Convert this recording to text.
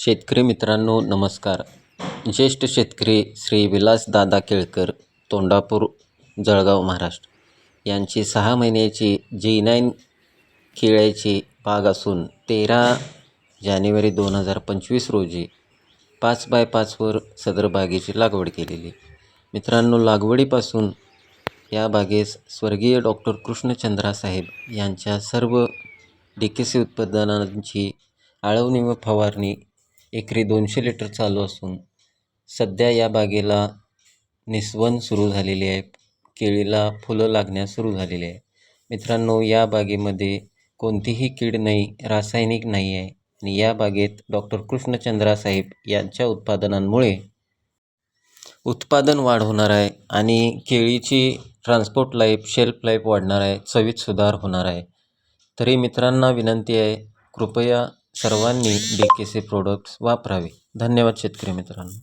शेतकरी मित्रांनो नमस्कार. ज्येष्ठ शेतकरी श्री विलासदादा केळकर तोंडापूर जळगाव महाराष्ट्र. यांची सहा महिन्याची जी नाईन केळ्याची बाग असून तेरा जानेवारी दोन हजार पंचवीस रोजी पाच बाय पाचवर सदर बागेची लागवड केलेली मित्रांनो लागवडीपासून या बागेस स्वर्गीय डॉक्टर कृष्णचंद्रा साहेब यांच्या सर्व डी के सी उत्पादनांची आळवणी व फवारणी एकरी दोनशे लिटर चालू असून सध्या या बागेला निस्वन सुरू झालेली आहे. केळीला फुलं लागण्यास सुरू झालेली आहे. मित्रांनो या बागेमध्ये कोणतीही कीड नाही रासायनिक नाही आहे. आणि या बागेत डॉक्टर कृष्णचंद्रा साहेब यांच्या उत्पादनांमुळे उत्पादन वाढ होणार आहे आणि केळीची ट्रान्सपोर्ट लाईफ शेल्फ लाईफ वाढणार आहे. चवीत सुधार होणार आहे. तरी मित्रांना विनंती आहे कृपया सर्वांनी डी के सी प्रोडक्ट्स वापरावे. धन्यवाद शेतकरी मित्रांनो.